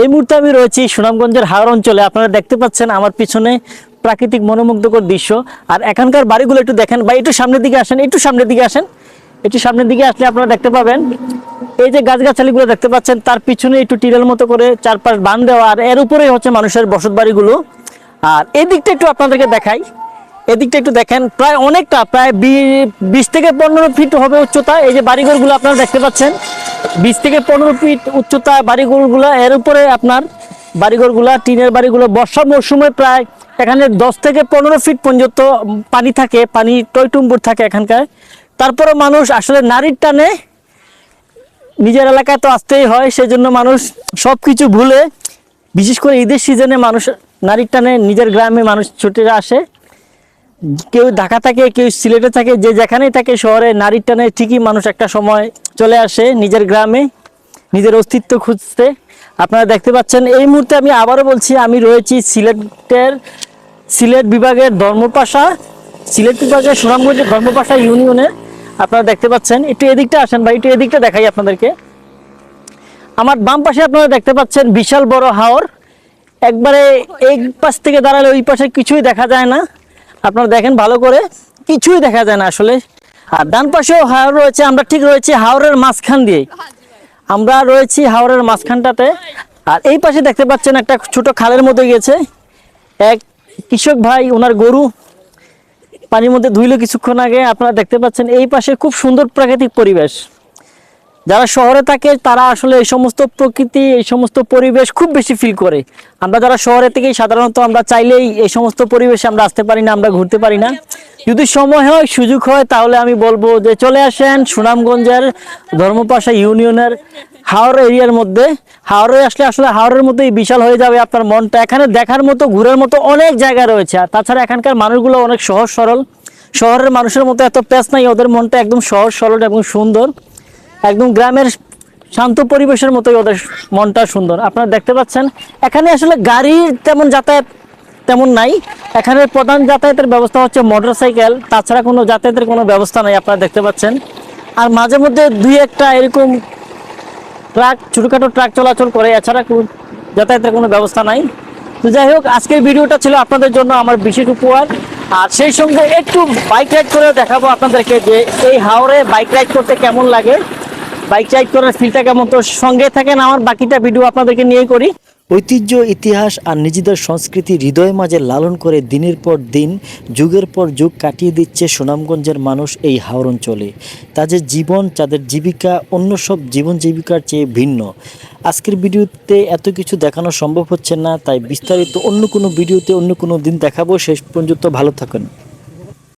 এই মুহূর্তে আমি রয়েছি সুনামগঞ্জের হাওড় অঞ্চলে। আপনারা দেখতে পাচ্ছেন আমার পিছনে প্রাকৃতিক মনোমুগ্ধকর দৃশ্য। আর এখানকার বাড়িগুলো একটু দেখেন। বা একটু সামনের দিকে আসেন, একটু সামনের দিকে আসেন। একটু সামনের দিকে আসলে আপনারা দেখতে পাবেন। এই যে গাছগাছালিগুলো দেখতে পাচ্ছেন, তার পিছনে একটু টিরেল মতো করে চারপাশ বান দেওয়া, আর এর উপরেই হচ্ছে মানুষের বসত বাড়িগুলো। আর এই দিকটা একটু আপনাদেরকে দেখাই। এদিকটা একটু দেখেন, প্রায় অনেকটা, প্রায় বিশ থেকে পনেরো ফিট হবে উচ্চতা। এই যে বাড়িঘরগুলো আপনারা দেখতে পাচ্ছেন। বিশ থেকে পনেরো ফিট উচ্চতা বাড়িঘরগুলো, এর উপরে আপনার বাড়িঘরগুলা, টিনের বাড়িগুলো, বর্ষা মৌসুমে প্রায় এখানে দশ থেকে পনেরো ফিট পর্যন্ত পানি থাকে, পানি টইটুম্বুর থাকে এখানকার। তারপরে মানুষ আসলে নারীর টানে নিজের এলাকায় তো আসতেই হয়, সেজন্য মানুষ সব কিছু ভুলে, বিশেষ করে ঈদের সিজনে মানুষ নারীর টানে নিজের গ্রামে মানুষ ছুটে আসে। কেউ ঢাকা থাকে, কেউ সিলেটে থাকে, যে যেখানেই থাকে শহরে নারীর টানে ঠিকই মানুষ একটা সময় চলে আসে নিজের গ্রামে, নিজের অস্তিত্ব খুঁজতে। আপনারা দেখতে পাচ্ছেন, এই মুহূর্তে আমি আবারও বলছি, আমি রয়েছি সিলেটের, সিলেট বিভাগের ধর্মপাশা, সিলেট বিভাগের সুনামগঞ্জের ধর্মপাশা ইউনিয়নে আপনারা দেখতে পাচ্ছেন, একটু এদিকটা আসেন বা একটু এদিকটা দেখাই আপনাদেরকে। আমার বাম পাশে আপনারা দেখতে পাচ্ছেন, বিশাল বড় হাওর। একবারে এই পাশ থেকে দাঁড়ালে ওই পাশে কিছুই দেখা যায় না। আপনারা দেখেন ভালো করে, কিছুই দেখা যায় না আসলে। আর ডান পাশেও হাওর রয়েছে, আমরা ঠিক রয়েছি হাওরের মাঝখান দিয়ে আমরা রয়েছি হাওরের মাঝখানটাতে। আর এই পাশে দেখতে পাচ্ছেন একটা ছোট খালের মধ্যে গেছে এক কৃষক ভাই, ওনার গরু। পানির মধ্যে ধুইলো কিছুক্ষণ আগে, আপনারা দেখতে পাচ্ছেন এই পাশে খুব সুন্দর প্রাকৃতিক পরিবেশ। যারা শহরে থাকে, তারা আসলে এই সমস্ত প্রকৃতি, এই সমস্ত পরিবেশ খুব বেশি ফিল করে। আমরা যারা শহরে থেকে, সাধারণত আমরা চাইলেই এই সমস্ত পরিবেশে আমরা আসতে পারি না, আমরা ঘুরতে পারি না। যদি সময় হয়, সুযোগ হয়, তাহলে আমি বলব যে চলে আসেন সুনামগঞ্জের ধর্মপাশা ইউনিয়নের হাওড় এরিয়ার মধ্যে। হাওড়ে আসলে আসলে হাওড়ের মধ্যেই বিশাল হয়ে যাবে আপনার মনটা। এখানে দেখার মতো, ঘোরার মতো অনেক জায়গা রয়েছে। আর তাছাড়া এখানকার মানুষগুলো অনেক সহজ সরল। শহরের মানুষের মতো এত প্যাচ নাই, ওদের মনটা একদম সহজ, সরল এবং সুন্দর। একদম গ্রামের শান্ত পরিবেশের মতোই ওদের মনটা সুন্দর। আপনারা দেখতে পাচ্ছেন, এখানে আসলে গাড়ির তেমন যাতায়াত তেমন নাই। এখানে প্রধান যাতায়াতের ব্যবস্থা হচ্ছে মোটর সাইকেল তাছাড়া কোনো যাতায়াতের কোনো ব্যবস্থা নাই, আপনারা দেখতে পাচ্ছেন। আর মাঝে মধ্যে দুই একটা এরকম ট্রাক, ছোটোখাটো ট্রাক চলাচল করে, এছাড়া যাতায়াতের কোনো ব্যবস্থা নাই। তো যাই হোক, আজকের ভিডিওটা ছিল আপনাদের জন্য আমার বিশেষ উপহার। আর সেই সঙ্গে একটু বাইক রাইড করে দেখাবো আপনাদেরকে যে এই হাওড়ে বাইক রাইড করতে কেমন লাগে। বাইক রাইড করার ফিলটা কেমন? তো সঙ্গে থাকেন আমার, বাকিটা ভিডিও আপনাদেরকে নিয়ে করি। ঐতিহ্য, ইতিহাস আর নিজেদের সংস্কৃতি হৃদয় মাঝে লালন করে দিনের পর দিন, যুগের পর যুগ কাটিয়ে দিচ্ছে সুনামগঞ্জের মানুষ এই হাওর অঞ্চলে। তাদের জীবন, তাদের জীবিকা, অন্য সব জীবন জীবিকার চেয়ে ভিন্ন। আজকের ভিডিওতে এত কিছু দেখানো সম্ভব হচ্ছে না, তাই বিস্তারিত অন্য কোনো ভিডিওতে অন্য কোনো দিন দেখাবো। শেষ পর্যন্ত ভালো থাকুন।